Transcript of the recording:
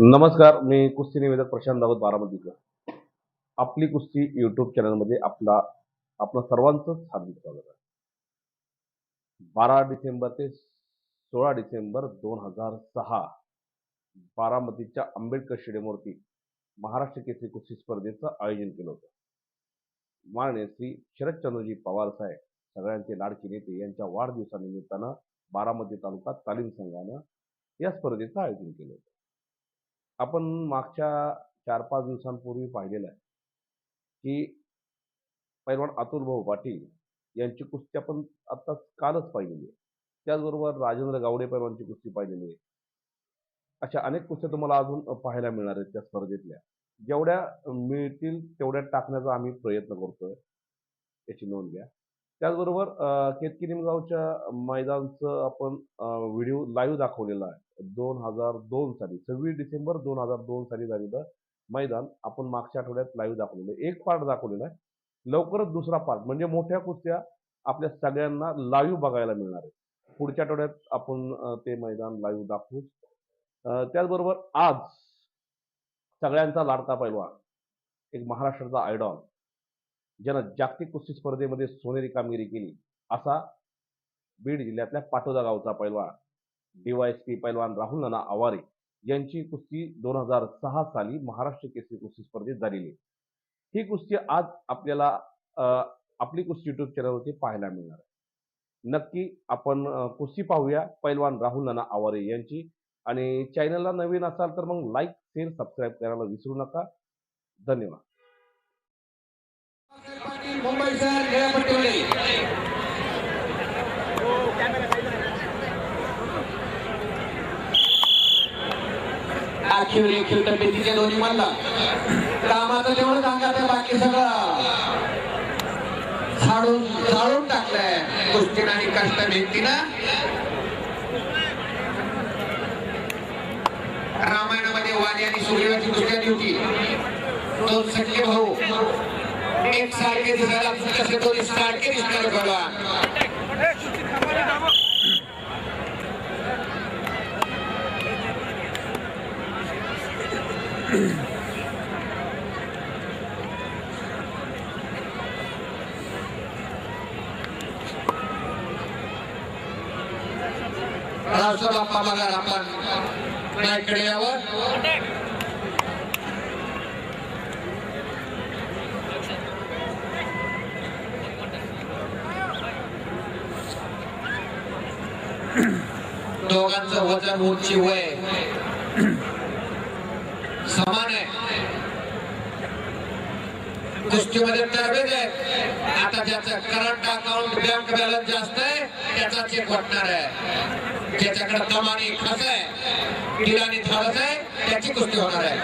नमस्कार मी कुस्ती निवेदक प्रशांत दावत बारामतीकर. आपली कुस्ती युट्यूब चॅनलमध्ये आपला आपलं सर्वांचं हार्दिक स्वागत आहे. बारा डिसेंबर ते सोळा डिसेंबर दोन हजार सहा बारामतीच्या आंबेडकर स्टेडियमवरती महाराष्ट्र केसरी कुस्ती स्पर्धेचं आयोजन केलं होतं. माननीय श्री शरदचंद्रजी पवार साहेब सगळ्यांचे लाडके नेते यांच्या वाढदिवसानिमित्तानं बारामती तालुका तालीम संघानं या स्पर्धेचं आयोजन केलं होतं. आपण मागच्या चार पाच दिवसांपूर्वी पाहिलेलं आहे की पैलवान अतुल भाऊ पाटील यांची कुस्ती आपण आता कालच पाहिलेली आहे. त्याचबरोबर राजेंद्र गावडे पैलवानची कुस्ती पाहिलेली आहे. अशा अनेक कुस्त्या तुम्हाला अजून पाहायला मिळणार आहेत त्या स्पर्धेतल्या. जेवढ्या मिळतील तेवढ्या टाकण्याचा आम्ही प्रयत्न करतोय. याची नोंद घ्या. त्याचबरोबर केतकी निमगावच्या मैदानचं आपण व्हिडिओ लाईव्ह दाखवलेला आहे. दोन हजार दोन साली सव्वीस डिसेंबर दोन हजार दोन साली झालेलं मैदान आपण मागच्या आठवड्यात लाईव्ह दाखवलेलं. आहे. एक पार्ट दाखवलेला आहे. लवकरच दुसरा पार्ट म्हणजे मोठ्या कुस्त्या आपल्या सगळ्यांना लाईव्ह बघायला मिळणार आहे. पुढच्या आठवड्यात आपण ते मैदान लाईव्ह दाखवू. त्याचबरोबर आज सगळ्यांचा लाडका पैलवान एक महाराष्ट्राचा आयडॉल ज्यानं जागतिक कुस्ती स्पर्धेमध्ये सोनेरी कामगिरी केली असा बीड जिल्ह्यातल्या पाटोदा गावचा पैलवान. डीवायएसपी पैलवान राहुल नाना आवारे यांची कुस्ती दोन हजार सहा साली महाराष्ट्र केसरी कुस्ती स्पर्धेत झालेली आहे. ही कुस्ती आज आपल्याला आपली कुस्ती युट्यूब चॅनलवरती पाहायला मिळणार आहे. नक्की आपण कुस्ती पाहूया पैलवान राहुल नाना आवारे यांची. आणि चॅनलला नवीन असाल तर मग लाईक शेअर सबस्क्राईब करायला विसरू नका. धन्यवाद. मुंबई शहर खेळापट्टीवरील आखीवर एकशे तब्येतीचे दोन्ही म्हणला कामाचं तेवढं सांगा ते बाकी सगळं झाडून झाडून टाकलंय. गोष्टीनं आणि कष्ट मेहनतीनं रामायणामध्ये वाणी आणि सूर्याची दुसऱ्या होती. दोन सटके भाऊ. एक सारखे दिसायला कसे दोन्ही सारखे दिसणार बघा. बाप्पा मगर आपण नाईकडे यावं दोघांचं वजन उंची वय समान आहे. कुस्तीमध्ये तरबेज आहे. आता ज्याचं करंट अकाउंट बँक बॅलन्स जास्त आहे त्याचा चेक वाटणार आहे. ज्याच्याकडे कमानी खस आहे किराणी थाळस आहे त्याची कुस्ती होणार आहे.